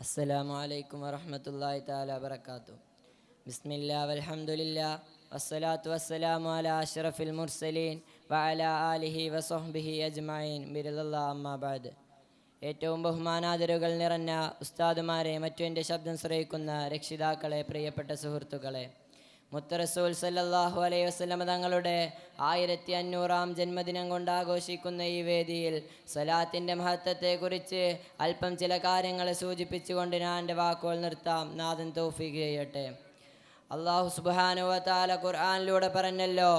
അസ്സലാമു അലൈക്കും വറഹ്മത്തുള്ളാഹി തആല വബറകാതു ബിസ്മില്ലാ വൽഹംദുലില്ലാ വസ്സലാത്തു വസ്സലാമു അലാ അഷ്റഫിൽ മുർസലീൻ വഅലാ ആലിഹി വസഹ്ബിഹി അജ്മഈൻ. ബിറദല്ലാ അമ്മാ ബാദ് ഏറ്റവും ബഹുമാനാദരവുകൾ നിറഞ്ഞ ഉസ്താദുമാരെ മറ്റു എന്റെ ശബ്ദം ശ്രവിക്കുന്ന രക്ഷിതാക്കളെ പ്രിയപ്പെട്ട സുഹൃത്തുക്കളെ മുത്തറസൂൽ സല്ലാഹു അലൈഹി വസ്ലമ തങ്ങളുടെ ആയിരത്തി അഞ്ഞൂറാം ജന്മദിനം കൊണ്ട് ആഘോഷിക്കുന്ന ഈ വേദിയിൽ സലാത്തിന്റെ മഹത്വത്തെക്കുറിച്ച് അല്പം ചില കാര്യങ്ങൾ സൂചിപ്പിച്ചുകൊണ്ട് ഞാൻ എന്റെ വാക്കുകൾ നിർത്താം. നാഥൻ തൗഫീഖ് ചെയ്യട്ടെ. അള്ളാഹു സുബ്ഹാനഹു ഖുർആാനിലൂടെ പറഞ്ഞല്ലോ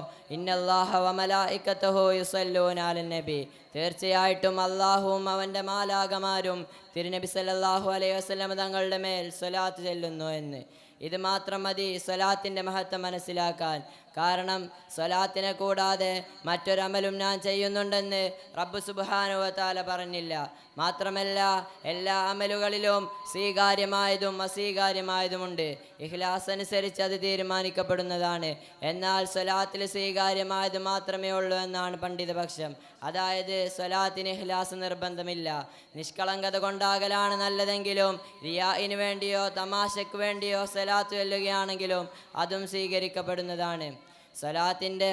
നബി. തീർച്ചയായിട്ടും അള്ളാഹുവും അവന്റെ മാലാകമാരും തിരുനബി സല്ലാഹു അലൈഹി വസല്ലം തങ്ങളുടെ മേൽ സ്വലാത്ത് ചെല്ലുന്നു എന്ന്. ഇത് മാത്രം മതി സ്വലാത്തിന്റെ മഹത്വം മനസ്സിലാക്കാൻ. കാരണം സ്വലാത്തിനെ കൂടാതെ മറ്റൊരമലും ഞാൻ ചെയ്യുന്നുണ്ടെന്ന് റബ്ബ് സുബാനുവത്താല പറഞ്ഞില്ല. മാത്രമല്ല എല്ലാ അമലുകളിലും സ്വീകാര്യമായതും അസ്വീകാര്യമായതുമുണ്ട്. ഇഖ്ലാസ് അനുസരിച്ച് അത് തീരുമാനിക്കപ്പെടുന്നതാണ്. എന്നാൽ സ്വലാത്തിൽ സ്വീകാര്യമായത് മാത്രമേ ഉള്ളൂ എന്നാണ് പണ്ഡിതപക്ഷം. അതായത് സ്വലാത്തിന് ഇഖ്ലാസ് നിർബന്ധമില്ല. നിഷ്കളങ്കത കൊണ്ടാകലാണ് നല്ലതെങ്കിലും റിയായിന് വേണ്ടിയോ തമാശയ്ക്ക് വേണ്ടിയോ സ്വലാത്ത് ചൊല്ലുകയാണെങ്കിലും അതും സ്വീകരിക്കപ്പെടുന്നതാണ്. സ്വലാത്തിന്റെ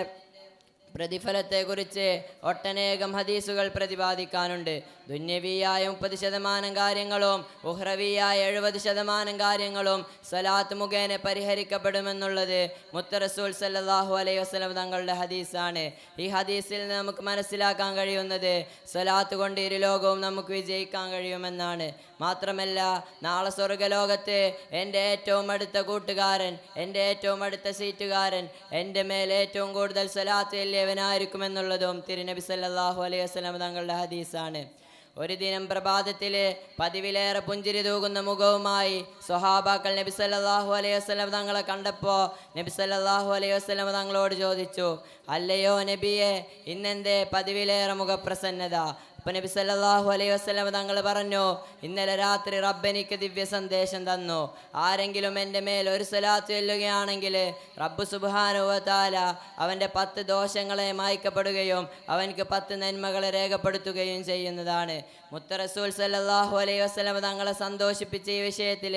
പ്രതിഫലത്തെക്കുറിച്ച് ഒട്ടനേകം ഹദീസുകൾ പ്രതിപാദിക്കാനുണ്ട്. ദുന്യവിയായ മുപ്പത് ശതമാനം കാര്യങ്ങളും ഉഹ്റവിയായ എഴുപത് ശതമാനം കാര്യങ്ങളും സലാത്ത് മുഖേന പരിഹരിക്കപ്പെടുമെന്നുള്ളത് മുത്തറസൂൽ സല്ലാഹു അലൈഹി വസ്ലം തങ്ങളുടെ ഹദീസാണ്. ഈ ഹദീസിൽ നിന്ന് നമുക്ക് മനസ്സിലാക്കാൻ കഴിയുന്നത് സലാത്ത് കൊണ്ട് ഇരു ലോകവും നമുക്ക് വിജയിക്കാൻ കഴിയുമെന്നാണ്. മാത്രമല്ല നാളെ സ്വർഗലോകത്ത് എന്റെ ഏറ്റവും അടുത്ത കൂട്ടുകാരൻ എന്റെ ഏറ്റവും അടുത്ത സീറ്റുകാരൻ എന്റെ മേൽ ഏറ്റവും കൂടുതൽ സലാത്ത് വലിയവനായിരിക്കുമെന്നുള്ളതും തിരുനബി സല്ലാഹു അലൈഹി വസ്ലാം തങ്ങളുടെ ഹദീസാണ്. ഒരു ദിനം പ്രഭാതത്തിൽ പതിവിലേറെ പുഞ്ചിരി തൂകുന്ന മുഖവുമായി സ്വഹാബാക്കൾ നബി സല്ലാഹു അലൈഹി വസ്ലം തങ്ങളെ കണ്ടപ്പോൾ നബി സല്ലാഹു അലൈഹി വസ്ലം തങ്ങളോട് ചോദിച്ചു അല്ലയോ നബിയെ ഇന്നെന്തേ പതിവിലേറെ മുഖപ്രസന്നത? അപ്പൊ നബി സല്ലാഹു അലൈഹി വസല്ലം തങ്ങൾ പറഞ്ഞു ഇന്നലെ രാത്രി റബ്ബ് എനിക്ക് ദിവ്യ സന്ദേശം തന്നു. ആരെങ്കിലും എന്റെ മേൽ ഒരു സ്വലാത്ത് ചെല്ലുകയാണെങ്കിൽ റബ്ബ് തആല അവന്റെ പത്ത് ദോഷങ്ങളെ മായ്ക്കപ്പെടുകയും അവൻക്ക് പത്ത് നന്മകളെ രേഖപ്പെടുത്തുകയും ചെയ്യുന്നതാണ്. മുത്തറസൂൽ സല്ലാഹു അലൈഹി വസല്ലം തങ്ങളെ സന്തോഷിപ്പിച്ച ഈ വിഷയത്തിൽ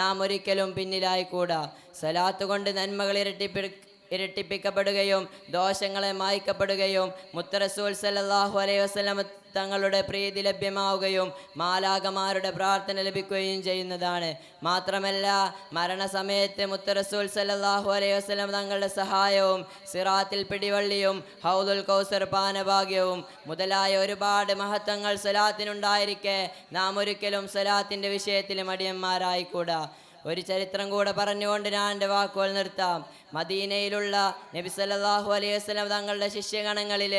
നാം ഒരിക്കലും പിന്നിലായിക്കൂടാ. സലാത്ത് കൊണ്ട് നന്മകൾ ഇരട്ടിപ്പി ഇരട്ടിപ്പിക്കപ്പെടുകയും ദോഷങ്ങളെ മായ്ക്കപ്പെടുകയും മുത്തറസൂൽ സല്ലാഹു അലൈഹി വസല്ലം തങ്ങളുടെ പ്രീതി ലഭ്യമാവുകയും മാലാകമാരുടെ പ്രാർത്ഥന ലഭിക്കുകയും ചെയ്യുന്നതാണ്. മാത്രമല്ല മരണസമയത്ത് മുത്തറസൂൽ സല്ലല്ലാഹു അലൈഹി വസ്ലം തങ്ങളുടെ സഹായവും സിറാത്തിൽ പിടിവള്ളിയും ഹൗദുൽ കൗസർ പാനഭാഗ്യവും മുതലായ ഒരുപാട് മഹത്വങ്ങൾ സലാത്തിനുണ്ടായിരിക്കെ നാം ഒരിക്കലും സലാത്തിന്റെ വിഷയത്തിൽ മടിയന്മാരായിക്കൂടാ ഒരു ചരിത്രം കൂടെ പറഞ്ഞുകൊണ്ട് ഞാൻ എന്റെ വാക്കുകൾ നിർത്താം. മദീനയിലുള്ള നബി സല്ലല്ലാഹു അലൈഹി വസല്ലം തങ്ങളുടെ ശിഷ്യഗണങ്ങളിൽ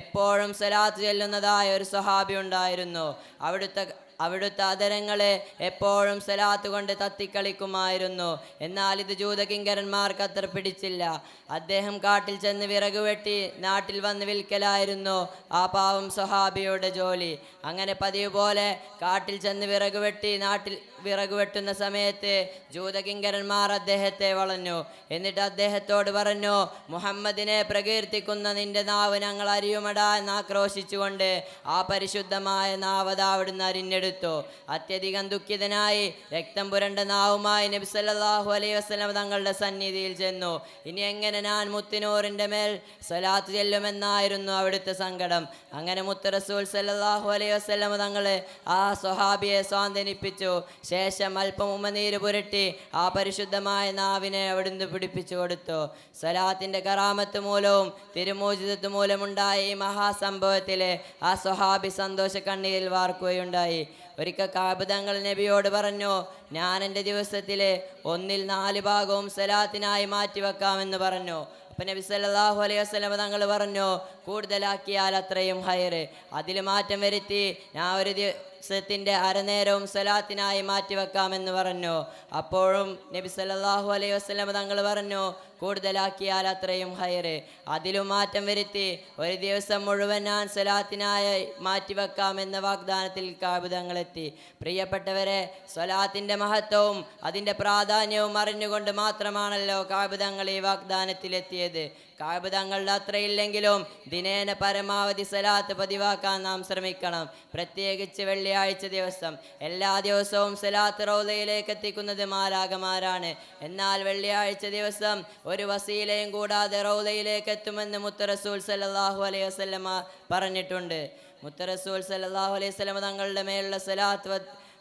എപ്പോഴും സലാത്ത് ചെല്ലുന്നതായ ഒരു സ്വഹാബി ഉണ്ടായിരുന്നു. അവിടുത്തെ അവിടുത്തെ ആദരങ്ങളെ എപ്പോഴും സലാത്ത് കൊണ്ട് തത്തിക്കളിക്കുമായിരുന്നു. എന്നാൽ ഇത് ജൂതകിങ്കരന്മാർക്ക് അത്ര പിടിച്ചില്ല. അദ്ദേഹം കാട്ടിൽ ചെന്ന് വിറക് വെട്ടി നാട്ടിൽ വന്ന് വിൽക്കലായിരുന്നു ആ പാവം സൊഹാബിയുടെ ജോലി. അങ്ങനെ പതിവ് പോലെ കാട്ടിൽ ചെന്ന് വിറക് വെട്ടി നാട്ടിൽ വിറക് വെട്ടുന്ന സമയത്ത് ജൂതകിങ്കരന്മാർ അദ്ദേഹത്തെ വളഞ്ഞു. എന്നിട്ട് അദ്ദേഹത്തോട് പറഞ്ഞു മുഹമ്മദിനെ പ്രകീർത്തിക്കുന്ന നിന്റെ നാവ് ഞങ്ങൾ അറിയുമടാ എന്ന് ആക്രോശിച്ചുകൊണ്ട് ആ പരിശുദ്ധമായ നാവത അവിടുന്ന് അരിഞ്ഞെടുത്തു അത്യധികം ദുഃഖിതനായി രക്തം പുരണ്ട നാവുമായി നബി സല്ലല്ലാഹു അലൈഹി വസല്ലം തങ്ങളുടെ സന്നിധിയിൽ ചെന്നു. ഇനി എങ്ങനെ ഞാൻ മുത്തിനൂറിന്റെ മേൽ സ്വലാത്ത് ചെല്ലുമെന്നായിരുന്നു അവിടുത്തെ സങ്കടം. അങ്ങനെ മുത്ത് റസൂൽ സല്ലല്ലാഹു അലൈഹി വസല്ലം തങ്ങളെ ആ സ്വഹാബിയെ സ്വാന്തനിപ്പിച്ചു ശേഷം അല്പം ഉമ്മനീര് പുരട്ടി ആ പരിശുദ്ധമായ നാവിനെ അവിടുന്ന് പിടിപ്പിച്ചു കൊടുത്തു. സലാത്തിന്റെ കറാമത്ത് മൂലവും തിരുമോചിതത്വ മൂലമുണ്ടായ ഈ മഹാസംഭവത്തിൽ ആ സ്വഹാബി സന്തോഷ കണ്ണീരിൽ വാർക്കുകയുണ്ടായി. ഒരിക്കൽ കാബിതങ്ങൾ നബിയോട് പറഞ്ഞു ഞാൻ എന്റെ ദിവസത്തിൽ ഒന്നിൽ നാല് ഭാഗവും സലാത്തിനായി മാറ്റിവെക്കാമെന്ന് പറഞ്ഞു. അപ്പം നബി സല്ലാഹു അലൈഹി വസല്ലം തങ്ങൾ പറഞ്ഞു കൂടുതലാക്കിയാൽ അത്രയും ഹയർ അതിൽ മാറ്റം വരുത്തി ഞാൻ ഒരു ദിവസത്തിന്റെ അരനേരവും സലാത്തിനായി മാറ്റിവെക്കാമെന്ന് പറഞ്ഞു. അപ്പോഴും നബി സല്ലാഹു അലൈഹി വസല്ലം തങ്ങൾ പറഞ്ഞു കൂടുതലാക്കിയാൽ അത്രയും ഹയറ് അതിലും മാറ്റം വരുത്തി ഒരു ദിവസം മുഴുവൻ ഞാൻ സ്വലാത്തിനായി മാറ്റിവെക്കാം എന്ന വാഗ്ദാനത്തിൽ കാബിതങ്ങളെത്തി പ്രിയപ്പെട്ടവരെ സ്വലാത്തിന്റെ മഹത്വവും അതിന്റെ പ്രാധാന്യവും അറിഞ്ഞുകൊണ്ട് മാത്രമാണല്ലോ കാബിതങ്ങൾ ഈ വാഗ്ദാനത്തിലെത്തിയത്. കാബുദങ്ങളുടെ അത്രയില്ലെങ്കിലും ദിനേന പരമാവധി സ്വലാത്ത് പതിവാക്കാൻ നാം ശ്രമിക്കണം. പ്രത്യേകിച്ച് വെള്ളിയാഴ്ച ദിവസം. എല്ലാ ദിവസവും സ്വലാത്ത് റൗലയിലേക്ക് എത്തിക്കുന്നത് മാലാകമാരാണ് എന്നാൽ വെള്ളിയാഴ്ച ദിവസം ഒരു വസീലയും കൂടാതെ റൗലയിലേക്ക് എത്തുമെന്ന് മുത്തറസൂൽ സല്ലാഹു അലൈഹി വസല്ലമ പറഞ്ഞിട്ടുണ്ട്. മുത്തറസൂൽ സല്ലാഹു അലൈഹി വസ്ലമ തങ്ങളുടെ മേലുള്ള സലാത്ത്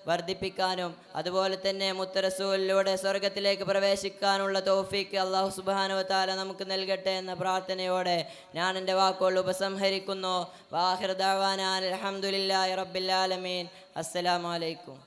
വർദ്ധിപ്പിക്കാനും അതുപോലെ തന്നെ മുത്തറസൂലിലൂടെ സ്വർഗത്തിലേക്ക് പ്രവേശിക്കാനുള്ള തോഫിക്ക് അള്ളാഹു സുബാനു താല നമുക്ക് നൽകട്ടെ എന്ന പ്രാർത്ഥനയോടെ ഞാൻ എന്റെ വാക്കുകൾ ഉപസംഹരിക്കുന്നു. വാഹിർ ദാവാനാൻ അലഹമുല്ലാ റബ്ബില്ലാലമീൻ അസ്സലാമലൈക്കും